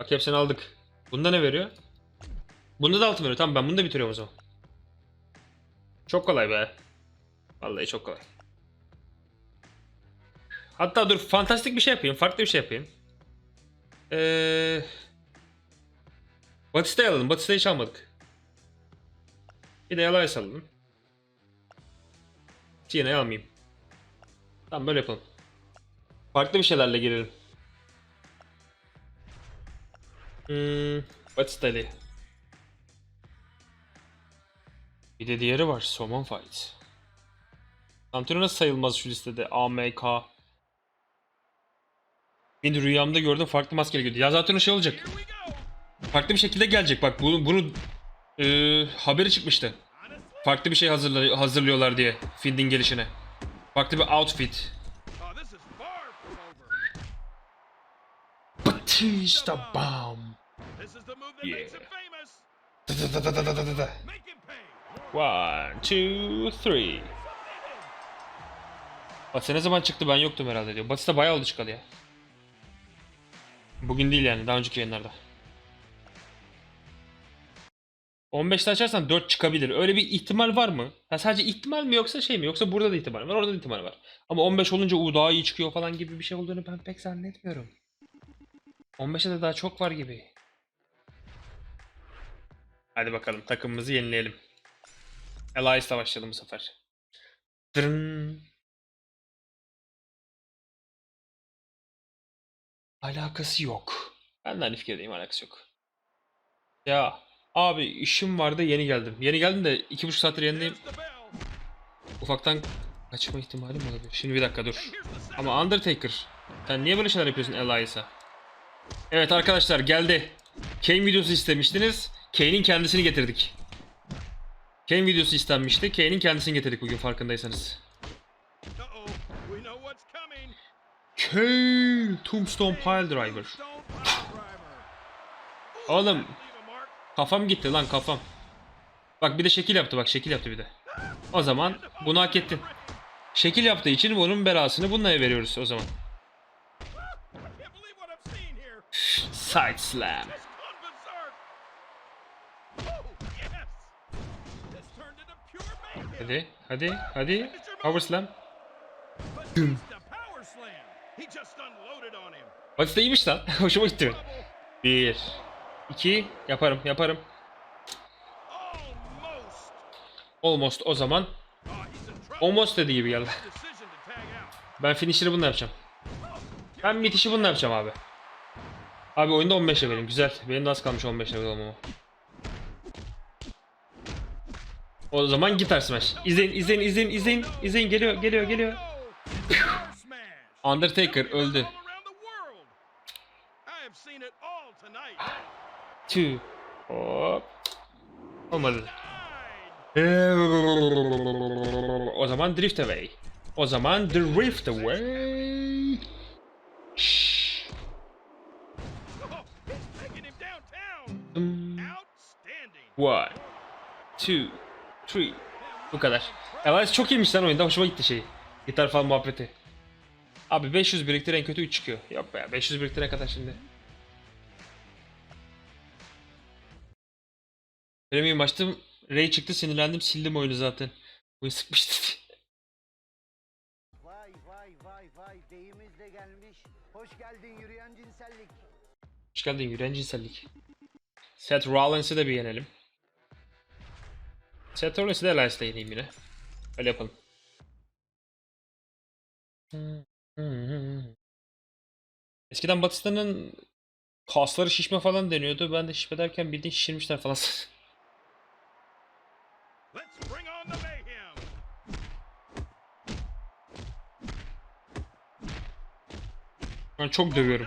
Bak hepsini aldık. Bunda ne veriyor? Bunda da altın veriyor. Tamam ben bunu da bitiriyorum o zaman. Çok kolay be. Vallahi çok kolay. Hatta dur fantastik bir şey yapayım. Farklı bir şey yapayım. Eee... Batista'yı alalım. Batista'yı hiç almadık. Bir de Elias alalım. Tiena'yı almayayım. Tamam böyle yapalım. Farklı bir şeylerle girelim. Hmm, Batista'yı. Bir de diğeri var. Somon Fight. Nasıl sayılmaz şu listede? AMK. Beni rüyamda gördüm farklı maskeli geliyordu. Ya zaten o şey olacak. Farklı bir şekilde gelecek. Bak bunu bunu e, haberi çıkmıştı. Farklı bir şey hazırla, hazırlıyorlar diye Find'in gelişine. Farklı bir outfit. Batista Bomb. This is the move that Yeah. makes him famous. Da da da da da da. One, two, three. Batista ne zaman çıktı ben yoktum herhalde diyor. Batista bayağı oldu çıkalı ya. Bugün değil yani daha önceki yayınlarda. 15'te açarsan 4 çıkabilir. Öyle bir ihtimal var mı? Ha, sadece ihtimal mi yoksa şey mi? Yoksa burada da ihtimal var, orada da ihtimal var. Ama 15 olunca u daha iyi çıkıyor falan gibi bir şey olduğunu ben pek zannetmiyorum. 15'te de daha çok var gibi. Hadi bakalım takımımızı yenileyelim. Elias'la başlayalım bu sefer. Dırın. Alakası yok. Ben de aynı fikirdeyim alakası yok. Ya abi işim vardı yeni geldim. Yeni geldim de iki buçuk saattir bell. Ufaktan kaçma ihtimalim olabilir. Şimdi bir dakika dur. Ama Undertaker. Sen niye böyle şeyler yapıyorsun Elias'a? Evet arkadaşlar geldi. Kane videosu istemiştiniz. Kane'in kendisini getirdik. Kane videosu istenmişti. Kane'in kendisini getirdik bugün farkındaysanız. Kane Tombstone Pile Driver. Oğlum kafam gitti lan kafam. Bak bir de şekil yaptı bak şekil yaptı bir de. O zaman bunu hak ettin. Şekil yaptığı için bunun belasını bununla veriyoruz o zaman. Side slam. Hadi hadi hadi. Power slam. Him. Batista iyiymiş lan. Hoşuma gitti. Bir. iki Yaparım yaparım. Almost. O zaman. Almost dediği gibi geldi. Ben finisher'ı bununla yapacağım. Ben bitişi bununla yapacağım abi. Abi oyunda 15 levelim. Güzel. Benim de az kalmış 15 level olmama. O zaman Guitar Smash. İzleyin, izleyin, izleyin, izleyin. İzleyin geliyor, geliyor, geliyor. Undertaker öldü. Two. Hop. Olmadı. O zaman Drift Away. O zaman Drift Away. Şşş. One, two, three. Bu kadar. Elias çok iyiymiş lan oyunda. Hoşuma gitti şey. Gitar falan muhabbeti. Abi 500 biriktir en kötü 3 çıkıyor. Yok be 500 biriktirene kadar şimdi. Premium açtım. Ray çıktı sinirlendim sildim oyunu zaten. Oyun sıkmıştı. Vay vay vay vay deyimiz de gelmiş. Hoş geldin yürüyen cinsellik. Hoş geldin yürüyen cinsellik. Seth Rollins'i de bir yenelim. Rollins'i de Elias'la yeneyim yine. Öyle yapalım. Eskiden Batista'nın kasları şişme falan deniyordu. Ben de şişme derken bildiğin şişirmişler falan. An çok dövüyorum.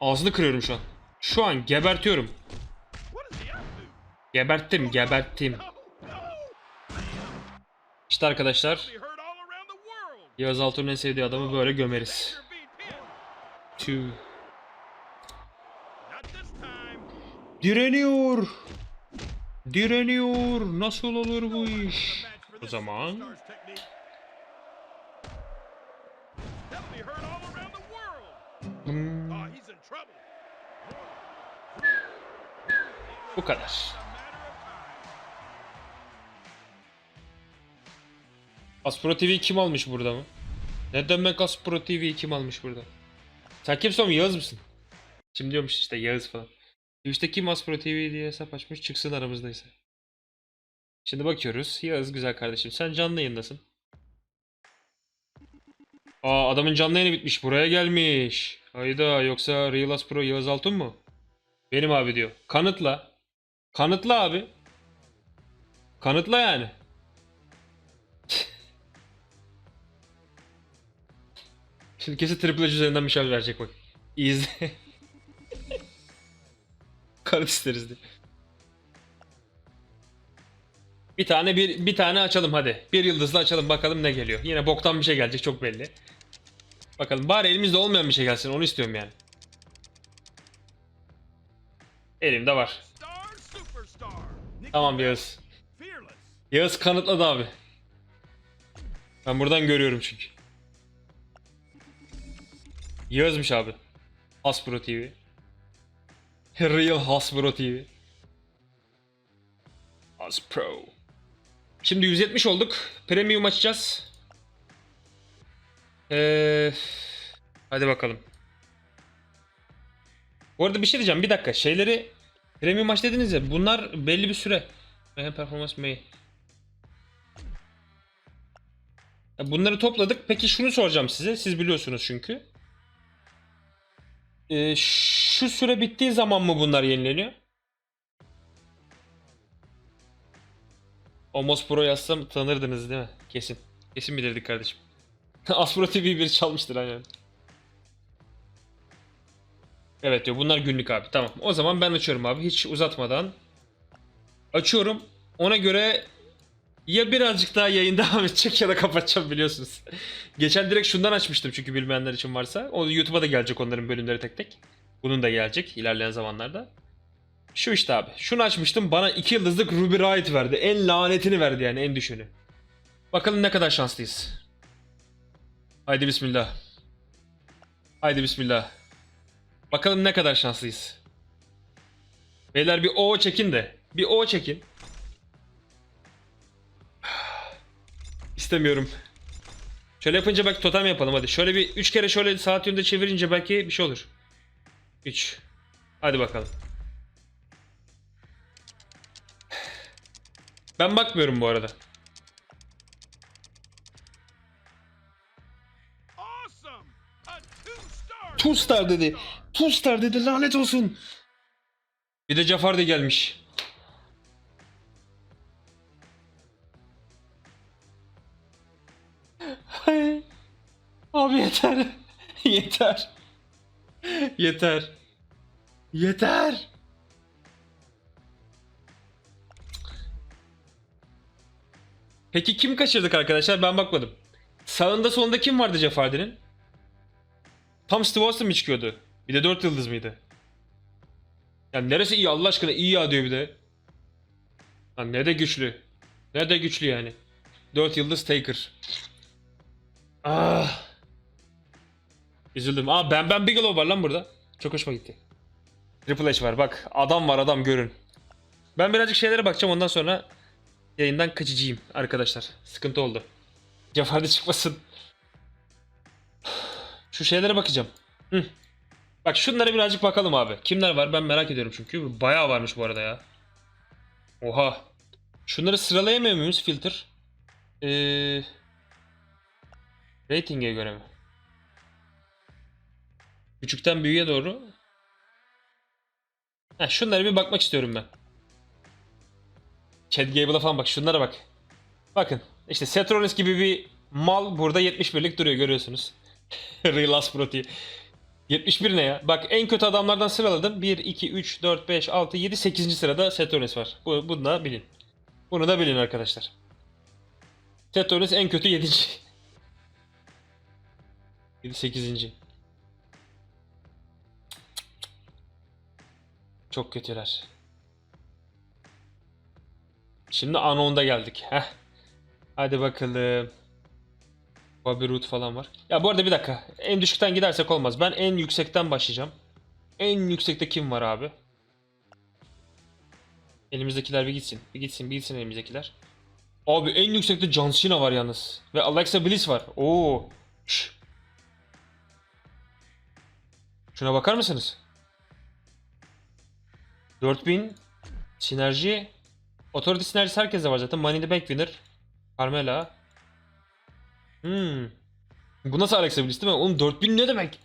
Ağzını kırıyorum şu an. Şu an gebertiyorum. Geberttim, geberttim. İşte arkadaşlar. Yağız Altun'un en sevdiği adamı böyle gömeriz. Time. Direniyor. Direniyor. Nasıl olur bu iş? O zaman superstar's technique. Aspro TV kim almış burada mı? Ne demek Aspro TV kim almış burada? Sen kimsin oğlum Yağız mısın? Şimdi diyormuş işte Yağız falan. Twitch'te kim Aspro TV diye hesap açmış çıksın aramızdaysa. Şimdi bakıyoruz. Yağız güzel kardeşim. Sen canlı yayındasın. Aa adamın canlı yayını bitmiş. Buraya gelmiş. Hayda yoksa Real Aspro Yağız Altun mu? Benim abi diyor. Kanıtla. Kanıtla abi. Kanıtla yani. Şimdi kesin Triple H üzerinden bir şey verecek bak. İzle. Kanıt isteriz diye. Bir tane bir bir tane açalım hadi. Bir yıldızlı açalım bakalım ne geliyor. Yine boktan bir şey gelecek çok belli. Bakalım bari elimizde olmayan bir şey gelsin onu istiyorum yani. Elimde var. Tamam Yağız. Yağız kanıtladı abi. Ben buradan görüyorum çünkü. Yağız'mış abi. Hasbro TV. Real Hasbro TV. Hasbro. Şimdi 170 olduk. Premium açacağız. Ee, hadi bakalım. Bu arada bir şey diyeceğim. Bir dakika. Şeyleri Premium maç dediniz ya. Bunlar belli bir süre. Mayhem performans. Ya Bunları topladık. Peki şunu soracağım size. Siz biliyorsunuz çünkü. Ee, şu süre bittiği zaman mı bunlar yenileniyor? Omos Pro yazsam tanırdınız değil mi? Kesin. Kesin bilirdik kardeşim. Aspro TV bir çalmıştır aynen. Evet diyor bunlar günlük abi. Tamam. O zaman ben açıyorum abi. Hiç uzatmadan. Açıyorum. Ona göre ya birazcık daha yayın devam edecek ya da kapatacağım biliyorsunuz. Geçen direkt şundan açmıştım çünkü bilmeyenler için varsa. O YouTube'a da gelecek onların bölümleri tek tek. Bunun da gelecek ilerleyen zamanlarda. Şu işte abi. Şunu açmıştım bana 2 yıldızlık Ruby Riot verdi. En lanetini verdi yani en düşüğünü. Bakalım ne kadar şanslıyız. Haydi bismillah. Haydi bismillah. Bakalım ne kadar şanslıyız. Beyler bir O çekin de. Bir O çekin. İstemiyorum. Şöyle yapınca belki totem yapalım hadi. Şöyle bir 3 kere şöyle saat yönünde çevirince belki bir şey olur. 3. Hadi bakalım. Ben bakmıyorum bu arada. Awesome. A two-star. Two star dedi. Two star dedi lanet olsun. Bir de Jafar da gelmiş. Yeter. Yeter. Yeter. Peki kim kaçırdık arkadaşlar? Ben bakmadım. Sağında solunda kim vardı Jafardi'nin? Tam Steve Austin mi çıkıyordu? Bir de 4 yıldız mıydı? Yani neresi iyi Allah aşkına iyi ya diyor bir de. Lan ne de güçlü. Ne de güçlü yani. 4 yıldız Taker. Ah. Üzüldüm. Aa ben ben Bigelow var lan burada. Çok hoşuma gitti. Triple H var bak. Adam var adam görün. Ben birazcık şeylere bakacağım ondan sonra yayından kaçacağım arkadaşlar. Sıkıntı oldu. Cafar'da çıkmasın. Şu şeylere bakacağım. Hı. Bak şunlara birazcık bakalım abi. Kimler var ben merak ediyorum çünkü. Bayağı varmış bu arada ya. Oha. Şunları sıralayamıyor muyuz filter? Ee, rating'e göre mi? Küçükten büyüğe doğru. Heh, şunlara bir bakmak istiyorum ben. Chad Gable'a falan bak. Şunlara bak. Bakın. işte Seth Rollins gibi bir mal burada 71'lik duruyor görüyorsunuz. Real Aspro diye. 71 ne ya? Bak en kötü adamlardan sıraladım. 1, 2, 3, 4, 5, 6, 7, 8. sırada Seth Rollins var. Bu, bunu da bilin. Bunu da bilin arkadaşlar. Seth Rollins en kötü 7. 7, 8. Çok kötüler. Şimdi Anon'da geldik. Heh. Hadi bakalım. Roode falan var. Ya bu arada bir dakika. En düşükten gidersek olmaz. Ben en yüksekten başlayacağım. En yüksekte kim var abi? Elimizdekiler bir gitsin. Bir gitsin, bir gitsin elimizdekiler. Abi en yüksekte John Cena var yalnız. Ve Alexa Bliss var. Oo. Şş. Şuna bakar mısınız? 4000 sinerji. Authority sinerjisi herkeste var zaten. Money the Bank winner. Carmela. Hmm. Bu nasıl Alexa Bliss değil mi? Oğlum 4000 ne demek?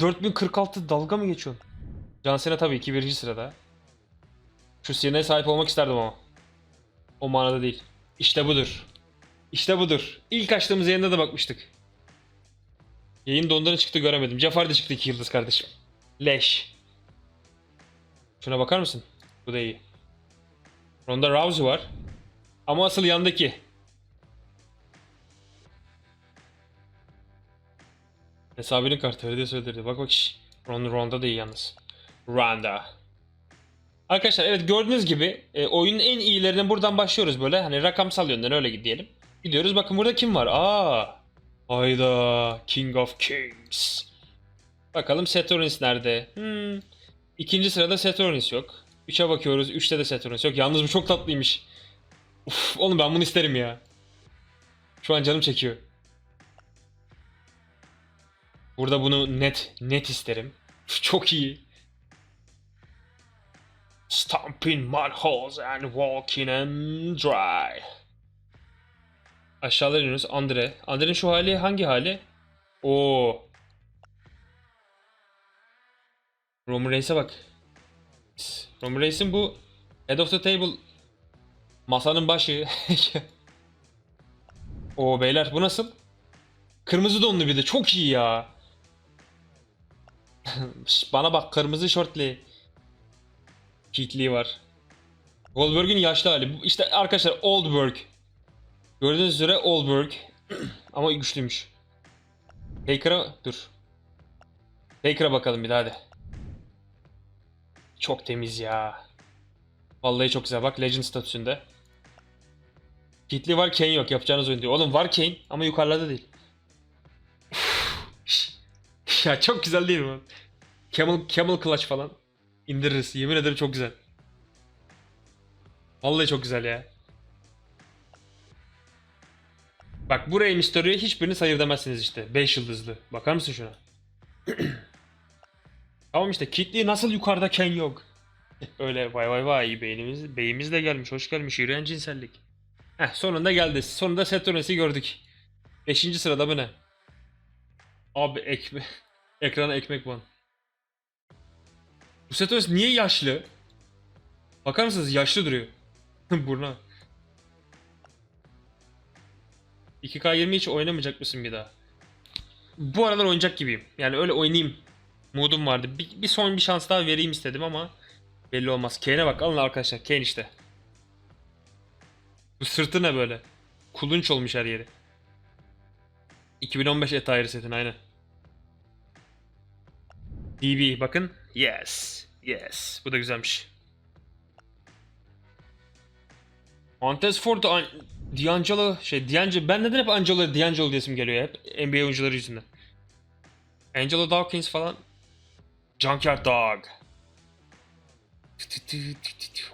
4046 dalga mı geçiyorsun? John Cena tabii ki birinci sırada. Şu sinirine sahip olmak isterdim ama. O manada değil. İşte budur. İşte budur. İlk açtığımız yayında da bakmıştık. Yayın dondan çıktı göremedim. Cafar da çıktı 2 yıldız kardeşim. Leş. Şuna bakar mısın? Bu da iyi. Ronda Rousey var. Ama asıl yandaki. Hesabinin kartı öyle de. Bak bak. Ronda, Ronda da iyi yalnız. Ronda. Arkadaşlar evet gördüğünüz gibi e, oyunun en iyilerine buradan başlıyoruz böyle. Hani rakamsal yönden öyle diyelim. Gidiyoruz bakın burada kim var? Aa. Hayda. King of Kings. Bakalım Rollins nerede? Hmm. İkinci sırada Rollins yok. Üçe bakıyoruz. Üçte de Seth Rollins yok. Yalnız bu çok tatlıymış. Uf, oğlum ben bunu isterim ya. Şu an canım çekiyor. Burada bunu net net isterim. Uf, Çok iyi. Stomping mud holes and walking them dry. Aşağılara iniyoruz. Andre. Andre'nin şu hali hangi hali? Oo. Roman Reigns'e bak. Roman Reigns'in bu Head of the Table masanın başı. Oo beyler bu nasıl? Kırmızı donlu bir de çok iyi ya. Bana bak kırmızı şortlu. Keith var. Goldberg'in yaşlı hali. İşte arkadaşlar Oldberg. Gördüğünüz üzere Oldberg. Ama güçlüymüş. Taker'a dur. Taker'a bakalım bir daha hadi. Çok temiz ya. Vallahi çok güzel. Bak Legend statüsünde. Kitli var Kane yok. Yapacağınız oyun diyor. Oğlum var Kane ama yukarılarda değil. ya çok güzel değil mi? Camel, camel clutch falan. İndiririz. Yemin ederim çok güzel. Vallahi çok güzel ya. Bak buraya Mysterio'ya hiçbirini sayır demezsiniz işte. 5 yıldızlı. Bakar mısın şuna? tamam işte Kitli nasıl yukarıda Ken yok? Öyle vay vay vay beynimiz, beyimiz de gelmiş. Hoş gelmiş. Yürüyen cinsellik. Heh sonunda geldi. Sonunda Saturnes'i gördük. 5. sırada bu ne? Abi ekmek. Ekrana ekmek ban. Bu Saturnes niye yaşlı? Bakar mısınız? Yaşlı duruyor. Burna. 2K20 hiç oynamayacak mısın bir daha? Bu aralar oynayacak gibiyim. Yani öyle oynayayım. Moodum vardı. Bir, bir son bir şans daha vereyim istedim ama belli olmaz. Kane'e bak alın arkadaşlar. Kane işte. Bu sırtı ne böyle? Kulunç olmuş her yeri. 2015 Attire setin aynen. DB bakın. Yes. Yes. Bu da güzelmiş. Montez Ford, An- D'Angelo, şey D'Angelo, ben neden hep Angelo, D'Angelo diyesim geliyor hep NBA oyuncuları yüzünden. Angelo Dawkins falan. Junkyard Dog.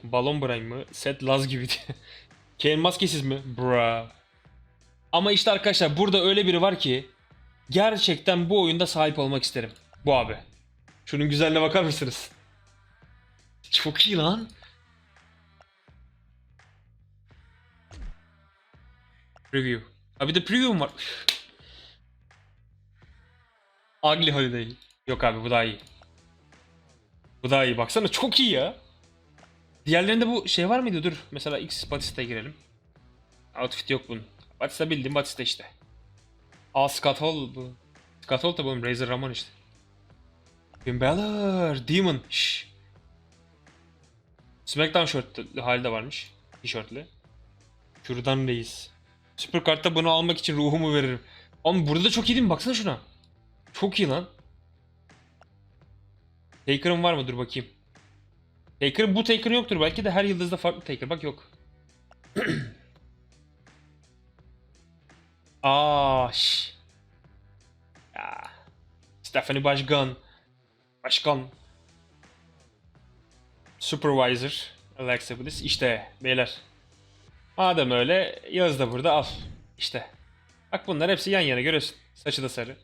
Balon Brain mı? Seth Laz gibi. Kane maskesiz mi? Bra. Ama işte arkadaşlar burada öyle biri var ki gerçekten bu oyunda sahip olmak isterim. Bu abi. Şunun güzelliğine bakar mısınız? Çok iyi lan. Preview. Abi de preview'um var. Ugly Holiday. Yok abi bu daha iyi. Bu daha iyi. Baksana çok iyi ya. Diğerlerinde bu şey var mıydı? Dur. Mesela X Batista'ya girelim. Outfit yok bunun. Batista bildiğim Batista işte. Aa Scott Hall bu. Scott Hall bunun Razor Ramon işte. Finn Balor. Demon. Şşş. Smackdown şortlu hali de varmış. Tişörtlü. Şuradan reis. Supercard'da bunu almak için ruhumu veririm. Ama burada da çok iyi değil mi? Baksana şuna. Çok iyi lan. Taker'ın var mı? Dur bakayım. Taker'ın bu Taker yoktur. Belki de her yıldızda farklı Taker. Bak yok. Aa, şş. Ya. Stephanie Başkan. Başkan. Supervisor. Alexa Bliss. İşte beyler. Madem öyle Yağız da burada al. İşte. Bak bunlar hepsi yan yana görüyorsun. Saçı da sarı.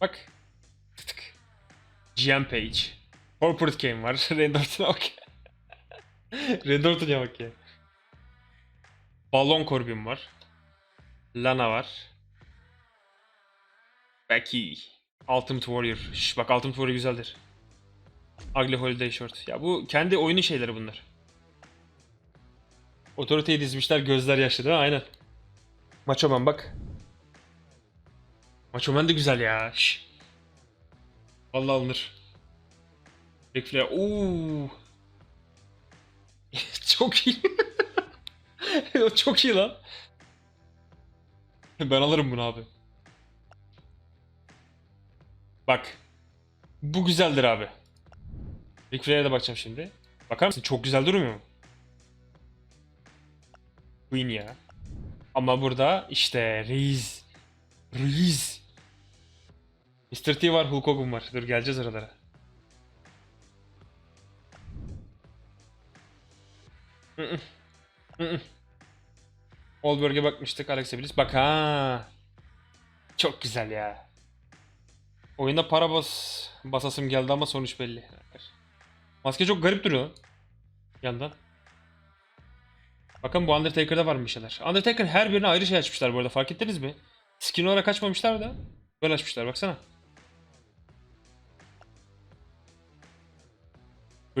Bak. GM Page. Corporate Game var. Randy Orton'a bak. Randy Orton'a bak ya. Balon Corbin var. Lana var. Becky. Ultimate Warrior. Şş, bak Ultimate Warrior güzeldir. Ugly Holiday Short. Ya bu kendi oyunu şeyleri bunlar. Otoriteyi dizmişler gözler yaşlı değil mi? Aynen. Macho Man bak. Macho Man de güzel ya. Şş. Vallahi alınır. Ric Flair. Oo. Çok iyi. Çok iyi lan. Ben alırım bunu abi. Bak. Bu güzeldir abi. Ric Flair'e de bakacağım şimdi. Bakar mısın? Çok güzel durmuyor mu? Queen ya. Ama burada işte Reis. Reis. Mr. T var, Hulk Hogan var. Dur geleceğiz. Hı-hı. Goldberg'e bakmıştık Alexa Bliss. Bak ha. Çok güzel ya. Oyunda para bas basasım geldi ama sonuç belli. Maske çok garip duruyor. Yandan. Bakın bu Undertaker'da var bir şeyler. Undertaker her birine ayrı şey açmışlar bu arada fark ettiniz mi? Skin olarak açmamışlar da böyle açmışlar baksana.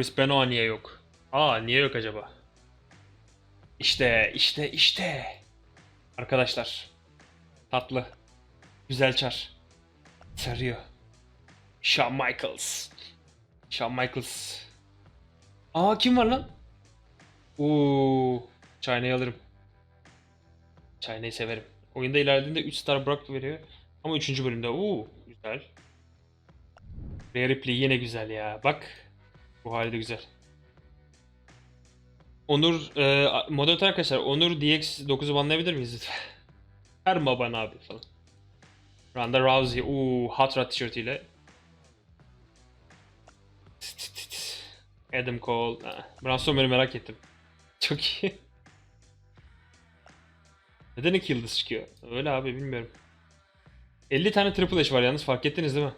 Chris Benoit niye yok? Aa niye yok acaba? İşte işte işte. Arkadaşlar. Tatlı. Güzel çar. Sarıyor. Shawn Michaels. Shawn Michaels. Aa kim var lan? Oo, China'yı alırım. China'yı severim. Oyunda ilerlediğinde 3 star Brock veriyor. Ama 3. bölümde oo güzel. Rhea Ripley yine güzel ya. Bak. Bu hali de güzel. Onur, e, moderatör arkadaşlar Onur DX9'u banlayabilir miyiz lütfen? Her baban abi falan. Ronda Rousey, uuu Hot Rod tişörtüyle. Adam Cole. Ha, Braun merak ettim. Çok iyi. Neden iki yıldız çıkıyor? Öyle abi bilmiyorum. 50 tane Triple H var yalnız fark ettiniz değil mi?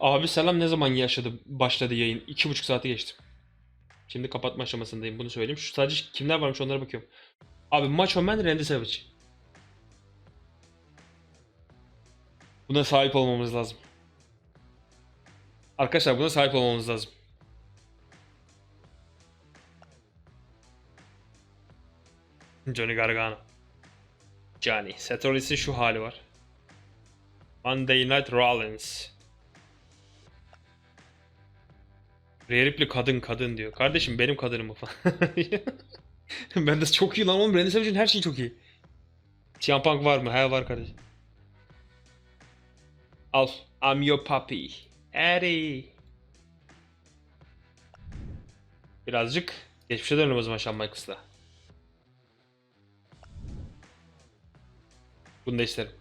Abi selam ne zaman yaşadı başladı yayın? 2,5 saati geçtim. Şimdi kapatma aşamasındayım bunu söyleyeyim. Şu sadece kimler varmış onlara bakıyorum. Abi Macho Man Randy Savage. Buna sahip olmamız lazım. Arkadaşlar buna sahip olmamız lazım. Johnny Gargano. Johnny. Seth Rollins'in şu hali var. Monday Night Rollins. Rhea Ripley kadın kadın diyor. Kardeşim benim kadınım bu falan. ben de çok iyi lan oğlum. Randy Savage'in her şeyi çok iyi. CM var mı? He var kardeşim. Al. I'm your puppy. Eddie. Birazcık geçmişe dönelim o zaman Shawn Michaels'la. Bunu da isterim.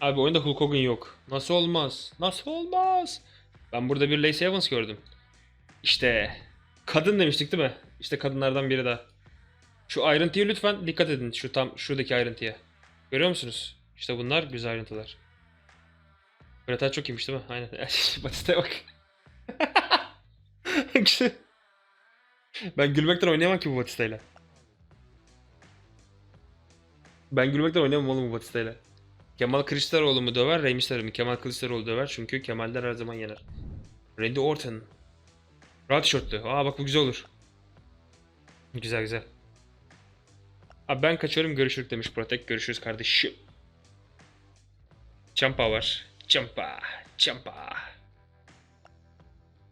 Abi oyunda Hulk Hogan yok. Nasıl olmaz? Nasıl olmaz? Ben burada bir Lacey Evans gördüm. İşte kadın demiştik değil mi? İşte kadınlardan biri daha. Şu ayrıntıya lütfen dikkat edin. Şu tam şuradaki ayrıntıya. Görüyor musunuz? İşte bunlar güzel ayrıntılar. Breta çok iyiymiş değil mi? Aynen. Batista'ya bak. Ben gülmekten oynayamam ki bu Batista'yla. Ben gülmekten oynayamam oğlum bu Batista'yla. Kemal Kılıçdaroğlu mu döver, Rey Mysterio mi? Kemal Kılıçdaroğlu döver çünkü Kemaller her zaman yener. Randy Orton. Rahat tişörtlü. Aa bak bu güzel olur. Güzel güzel. Abi ben kaçıyorum görüşürük demiş Protect. Görüşürüz kardeşim. Champa var. Champa. Champa.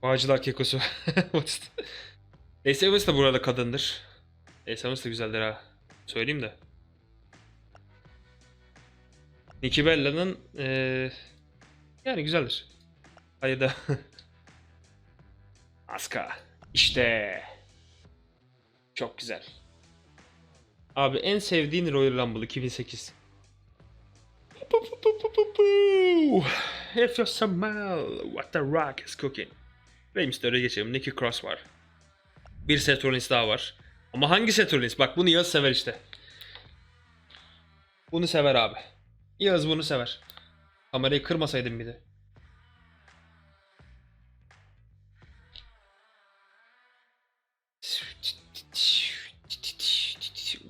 Bağcılar kekosu. Ace Evans da burada kadındır. Ace Evans da güzeldir ha. Söyleyeyim de. Nikki Bella'nın eee yani güzeldir. Hayır da. Asuka. İşte. Çok güzel. Abi en sevdiğin Royal Rumble 2008. If you smell what the rock is cooking. Ve Mysterio'ya geçelim. Nicky Cross var. Bir Seth Rollins daha var. Ama hangi Seth Rollins? Bak bunu Yağız sever işte. Bunu sever abi. Yağız bunu sever. Kamerayı kırmasaydım bir de.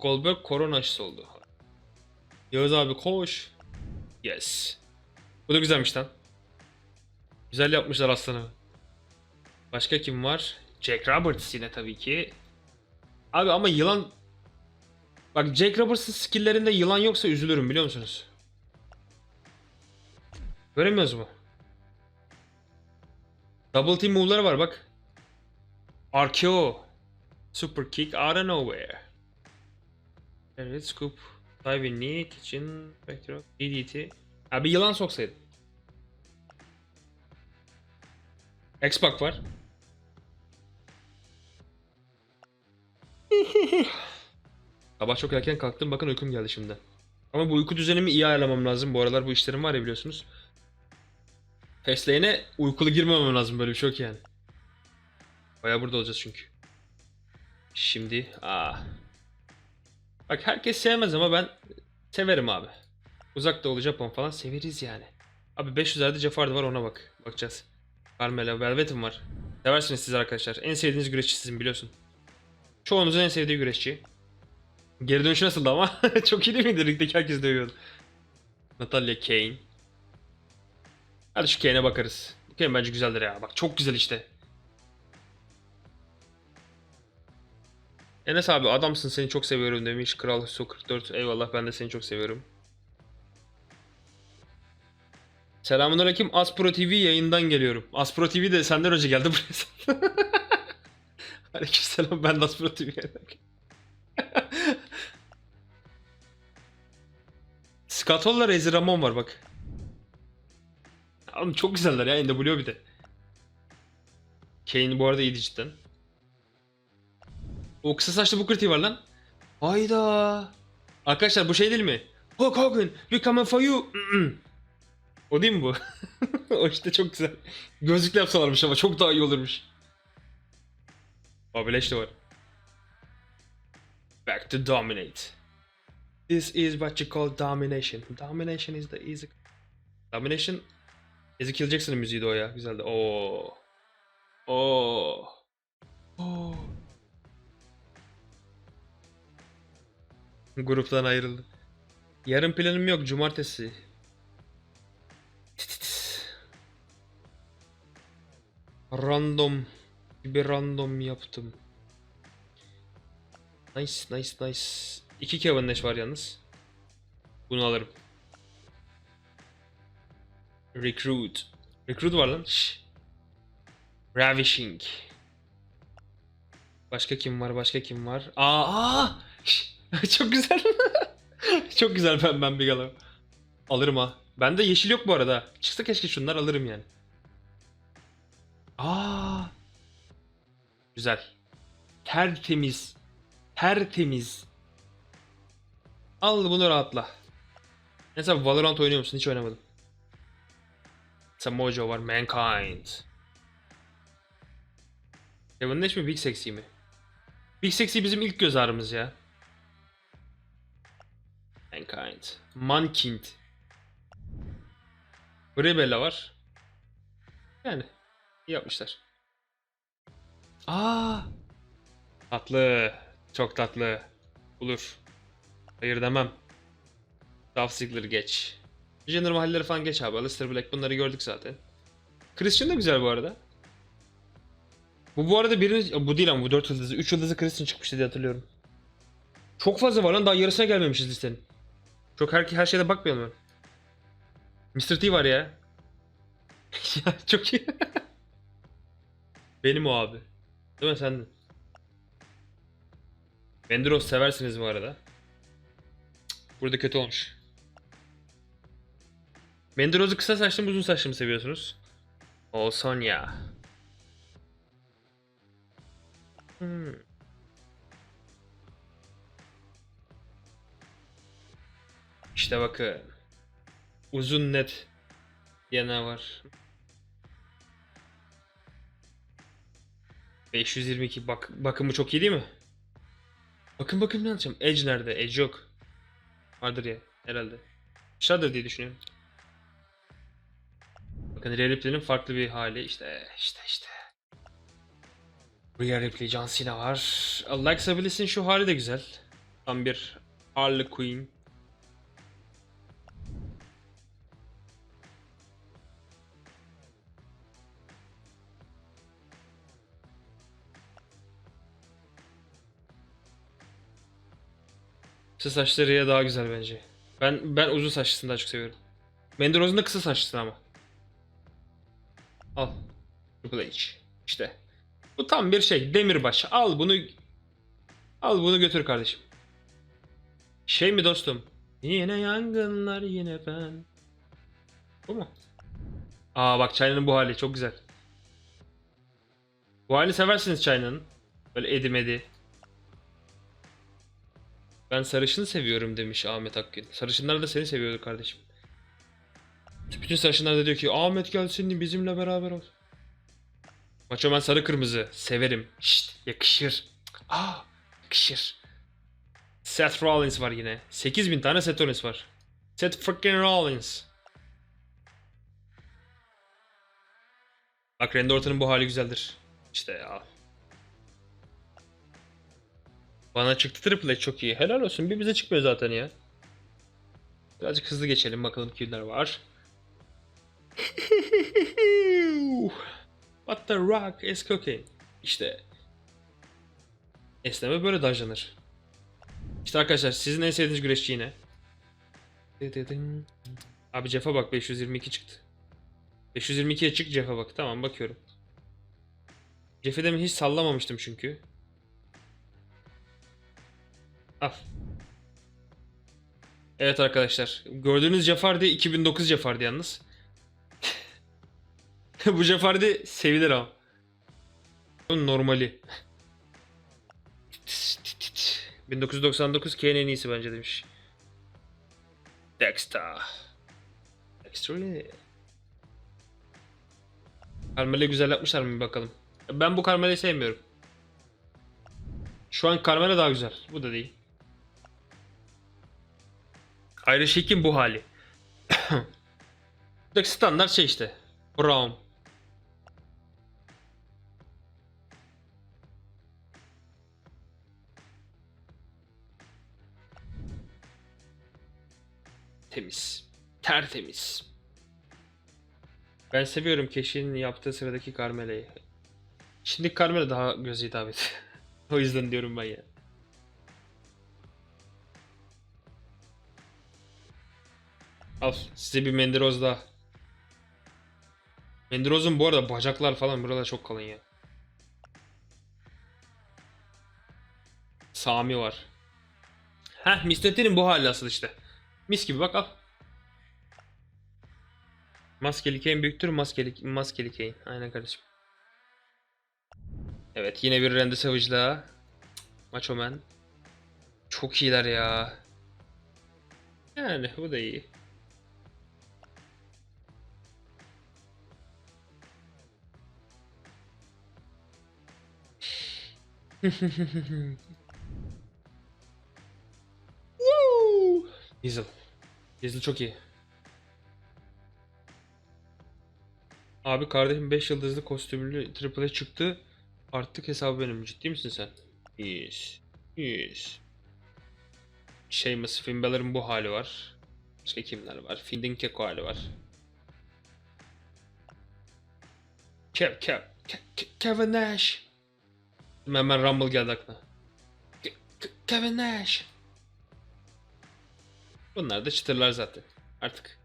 Goldberg korona aşısı oldu. Yağız abi koş. Yes. Bu da güzelmiş lan. Güzel yapmışlar aslanı. Başka kim var? Jack Roberts yine tabii ki. Abi ama yılan... Bak Jack Roberts'ın skill'lerinde yılan yoksa üzülürüm biliyor musunuz? Göremiyoruz mu? Double team move'ları var bak. Archeo. Super kick out of nowhere. Evet scoop. Diving knee, kitchen, backdrop, DDT. Abi yılan soksaydı. X-Pac var. Sabah çok erken kalktım bakın uykum geldi şimdi. Ama bu uyku düzenimi iyi ayarlamam lazım. Bu aralar bu işlerim var ya biliyorsunuz. Fesleğene uykulu girmemem lazım böyle bir şey yok yani. Baya burada olacağız çünkü. Şimdi aa. Bak herkes sevmez ama ben severim abi. Uzak Doğulu Japon falan severiz yani. Abi 500'lerde Jafar da var ona bak. Bakacağız. Carmelo, Velvet'im var. Seversiniz siz arkadaşlar. En sevdiğiniz güreşçi sizin biliyorsun. Çoğunuzun en sevdiği güreşçi. Geri dönüşü nasıldı ama? Çok iyi değil miydi? Ringdeki herkes dövüyordu. Natalia Kane. Hadi şu Kane'e bakarız. Kane bence güzeldir ya. Bak çok güzel işte. Enes abi adamsın seni çok seviyorum demiş. Kral Su 44. Eyvallah ben de seni çok seviyorum. Selamünaleyküm Aspro TV yayından geliyorum. Aspro TV de senden önce geldi buraya. Aleykümselam ben de Aspro TV yayından Scott Hall'la Razor Ramon var bak. Oğlum çok güzeller ya NWO bir de. Kane bu arada iyiydi cidden. O kısa saçlı Booker T var lan. Hayda. Arkadaşlar bu şey değil mi? Hulk Hogan, we coming for you. o değil mi bu? o işte çok güzel. Gözlükle yapsalarmış ama çok daha iyi olurmuş. Abi leş de var. Back to dominate. This is what you call domination. Domination is the easy. Domination Ezekiel Jackson'ın müziğiydi o ya. Güzeldi. Oo. Oo. Oo. Gruptan ayrıldı. Yarın planım yok. Cumartesi. Random. Bir random yaptım. Nice, nice, nice. İki Kevin Nash var yalnız. Bunu alırım. Recruit. Recruit var lan. Şş. Ravishing. Başka kim var? Başka kim var? Aa! aa! Çok güzel. Çok güzel ben ben bir gala. Alırım ha. Bende yeşil yok bu arada. Çıksa keşke şunlar alırım yani. Aa! Güzel. Tertemiz. Tertemiz. Al bunu rahatla. Mesela Valorant oynuyor musun? Hiç oynamadım. Samojo var. Mankind. Nash mi? Big Sexy mi? Big Sexy bizim ilk göz ağrımız ya. Mankind. Mankind. Brebella var. Yani. iyi yapmışlar. Aa! Tatlı. Çok tatlı. Olur. Hayır demem. Dolph Ziggler geç. Jinder mahalleleri falan geç abi. Alistair Black bunları gördük zaten. Christian da güzel bu arada. Bu bu arada birini... Bu değil ama bu 4 yıldızı. 3 yıldızı Christian çıkmıştı diye hatırlıyorum. Çok fazla var lan. Daha yarısına gelmemişiz listenin. Çok her, her şeyde bakmayalım ben. Mr. T var ya. ya çok iyi. Benim o abi. Değil mi sen de? Bendros seversiniz bu arada. Burada kötü olmuş. Mendroz'u kısa saçlı mı uzun saçlı mı seviyorsunuz? O Sonya. Hmm. İşte bakın. Uzun net diyenler var. 522 bak bakımı çok iyi değil mi? Bakın bakın ne alacağım? Edge nerede? Edge yok. Vardır ya herhalde. Aşağıda diye düşünüyorum. Bakın Ripley'nin farklı bir hali. İşte işte işte. Rhea Ripley, John Cena var. Alexa Bliss'in şu hali de güzel. Tam bir Harley Quinn. Kısa saçlı Rhea daha güzel bence. Ben ben uzun saçlısını daha çok seviyorum. Mandy Rose'un da kısa saçlısını ama. Al. Triple H. İşte. Bu tam bir şey. Demirbaş. Al bunu. Al bunu götür kardeşim. Şey mi dostum? Yine yangınlar yine ben. Bu mu? Aa bak Çayna'nın bu hali çok güzel. Bu halini seversiniz Çayna'nın. Böyle edi medi. Ben sarışını seviyorum demiş Ahmet Akgün. Sarışınlar da seni seviyordu kardeşim. Bütün sarışınlar da diyor ki Ahmet gelsin bizimle beraber ol. Maço ben sarı kırmızı severim. Şşt yakışır. Aa yakışır. Seth Rollins var yine. 8000 tane Seth Rollins var. Seth freaking Rollins. Bak Randy Orton'un bu hali güzeldir. İşte ya. Bana çıktı Triple çok iyi. Helal olsun. Bir bize çıkmıyor zaten ya. Birazcık hızlı geçelim bakalım kimler var. What the rock is cooking? İşte esneme böyle dajlanır. İşte arkadaşlar sizin en sevdiğiniz güreşçi yine. Abi Jeff'a bak 522 çıktı. 522'ye çık Jeff'a bak. Tamam bakıyorum. Jeff'i demin hiç sallamamıştım çünkü. Al. Evet arkadaşlar. Gördüğünüz Jeopardy 2009 Jeopardy yalnız. Bu Jeopardy sevilir ama. Normali. 1999 Kane en iyisi bence demiş. Dexter. Dexter Lee. Carmel'i güzel yapmışlar mı bakalım. Ben bu Carmel'i sevmiyorum. Şu an Carmela daha güzel. Bu da değil. Ayrı Sheik'in bu hali. Buradaki standart şey işte. Brown. Temiz. Tertemiz. Ben seviyorum Keşi'nin yaptığı sıradaki Carmela'yı. Şimdi Carmela daha göze hitap ediyor. o yüzden diyorum ben ya. Al size bir Menderoz daha. Menderoz'un bu arada bacaklar falan buralar çok kalın ya. Sami var. Heh. T'nin bu hali asıl işte. Mis gibi bak al. Maskeli Kane büyüktür maskeli, maskeli Kane. Aynen kardeşim. Evet yine bir Randy Savage daha. Macho Man. Çok iyiler ya. Yani bu da iyi. Diesel. Diesel çok iyi. Abi kardeşim 5 yıldızlı kostümlü Triple çıktı. Artık hesabı benim. Ciddi misin sen? Yes. Yes. Finn Balor'ın bu hali var. Başka kimler var? Finn'in keko hali var. Kev, Kev, Ke- Ke- Kevin Nash. Hemen Rumble geldi aklına. Ke- Ke- Kevin Nash. Bunlar da çıtırlar zaten. Artık.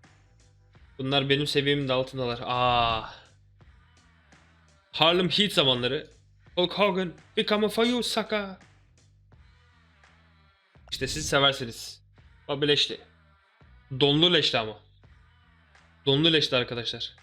Bunlar benim seviyemin altındalar. Aa. Harlem Heat zamanları. Hulk Hogan, become for you sucker. İşte siz seversiniz. Bobby Lashley. Donlu leşli ama. Donlu leşli arkadaşlar.